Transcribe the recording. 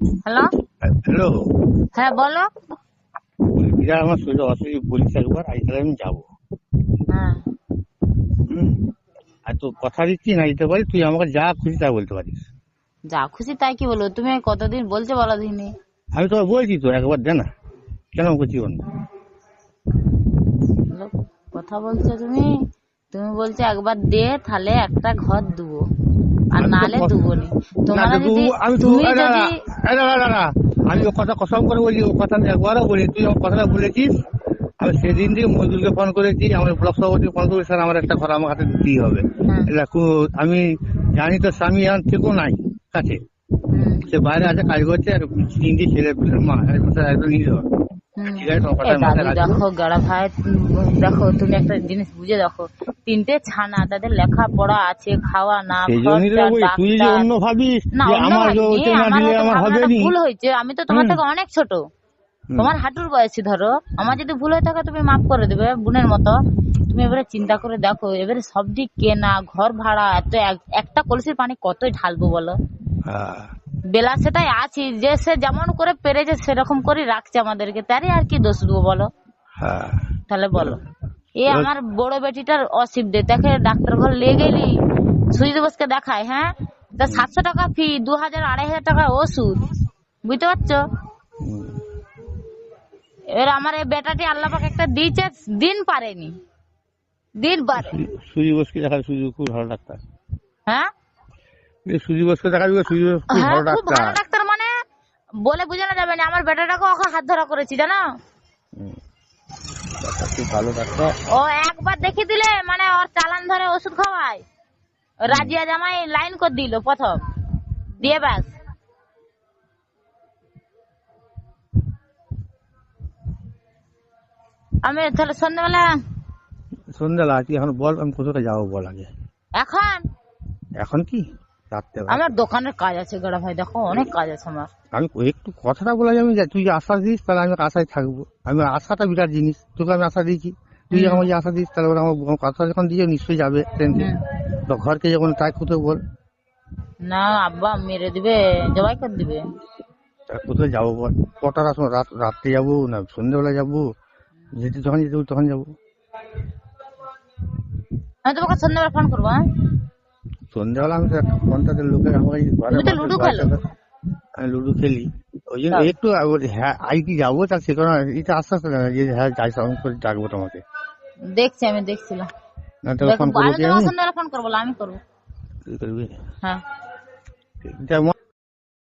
Hello? Hello. হ্যাঁ বলো। এরা আমার শরীরে অসুবিধা বলিস একবার আজ তাহলে আমি যাব। হ্যাঁ। আর তো কথা দিচ্ছি না দিতে পারি তুই আমাকে যা খুশি তা বলতে পারিস। যা খুশি তাই কি বলব? তুমি কতদিন বলছো বলো দিনে। আমি তো বলছি তো একবার দে না। কেন করছি অন্য কথা বলছো তুমি? তুমি বলছো একবার দে তাহলে একটা ঘর দেবো। আর নালে ক- দেবো নি তোমরা যদি তুমি যদি। আমি ও কথা কসম করে বলি ও কথা একবারও বলি তুই আমার কথাটা বলেছিস আমি সেদিন দিয়ে মজুরকে ফোন করেছি আমার ব্লক সভাপতিকে ফোন করেছি স্যার আমার একটা ঘর আমার হাতে দিতেই হবে। আমি জানি তো স্বামী এখন থেকেও নাই কাছে। সে বাইরে আছে কাজ করছে আর তিনটি ছেলে মা একদম দাদু রাখব। দেখো গাড়া ভাই দেখো তুমি একটা জিনিস বুঝে দেখো। তিনটে ছানা তাদের লেখাপড়া আছে খাওয়া না তুই যে অন্য ভাবিস আমার দিলে আমার হবে ভুল হয়েছে আমি তো তোমার থেকে অনেক ছোট। তোমার হাঁটুর বয়সী ধরো। আমার যদি ভুল হয়ে থাকে তুমি মাফ করে দেবে বোনের মতো। তুমি এবারে চিন্তা করে দেখো এবারে সব দিক কেনা ঘর ভাড়া এত এক- একটা কলসির পানি কতই ঢালবো বলো? হ্যাঁ। বেলা সেটাই আছি যে সে যেমন করে পেরেছে সেরকম করে রাখছে আমাদেরকে। তারই আর কি দোষ দেবো বলো? হ্যাঁ। তাহলে বলো। এ আমার বড় বেটিটার অসুবিধে দেখে ডাক্তার ঘর নিয়ে গেলি সুই দিবসকে দেখায় হ্যাঁ? তা সাতশো টাকা ফি দু হাজার আড়াই হাজার টাকা ওষুধ। বুঝতে পারছ। এবার আমার এই বেটাটি আল্লাহ পাক একটা দিয়েছে দিন পারেনি। দিন পারে। সুজি বসকে দেখা সুজি খুব ভালো ডাক্তার। হ্যাঁ? সুজি বসকে দেখা যাবে সুজি খুব হ্যাঁ ভালো ডাক্তার ভালো ডাক্তার। মানে? বলে বোঝানো যাবে না আমার বেটাটাকে ওকে হাত ধরা করেছি জানো। ভালো ডাক্তার। ও একবার দেখে দিলে মানে ওর চালান ধরে ওষুধ খাওয়ায়। রাজিয়া জামাই লাইন করে দিল প্রথম। দিয়ে ব্যাস। আমি তাহলে সন্ধ্যাবেলা সন্ধ্যাবেলা তুই এখন বল আমি কোথাও যাব বল আগে? এখন? এখন কি? রাত্রে আমার দোকানের কাজ আছে গড়া ভাই দেখো অনেক কাজ আছে আমার। আমি একটু কথাটা বলে আমি যে তুই যে আশা দিস তাহলে আমি আশায় থাকব। আমি আশাটা বিরাট জিনিস তোকে আমি আশা দিয়েছি। তুই যখন আমাকে আশা দিস তাহলে ওরা আমার কথা যখন দিয়ে নিশ্চয়ই যাবে ট্রেনকে। তো ঘরকে যখন তাই কোথাও বল। না আব্বা মেরে দিবে জবাই করে দিবে। কোথায় যাব বল। কটার সময় রাত রাত্রে যাব না সন্ধ্যেবেলা যাব? যেতে যখন যেতে তখন যাব। আমি তোমাকে সন্ধ্যাবেলা ফোন করব হ্যাঁ? সন্ধ্যাবেলা আমি তো একটা লোকের আমাকে তো লুডো খেলো? আমি লুডো খেলি। ওই জন্য একটু হ্যাঁ কি যাব তার সে কারণে এটা আস্তে আস্তে না যে হ্যাঁ যাই সঙ্গে করে ডাকবো তোমাকে। দেখছি আমি দেখছিলাম। না তো ফোন করব আমি ফোন করব আমি করব। তুই করবি? হ্যাঁ।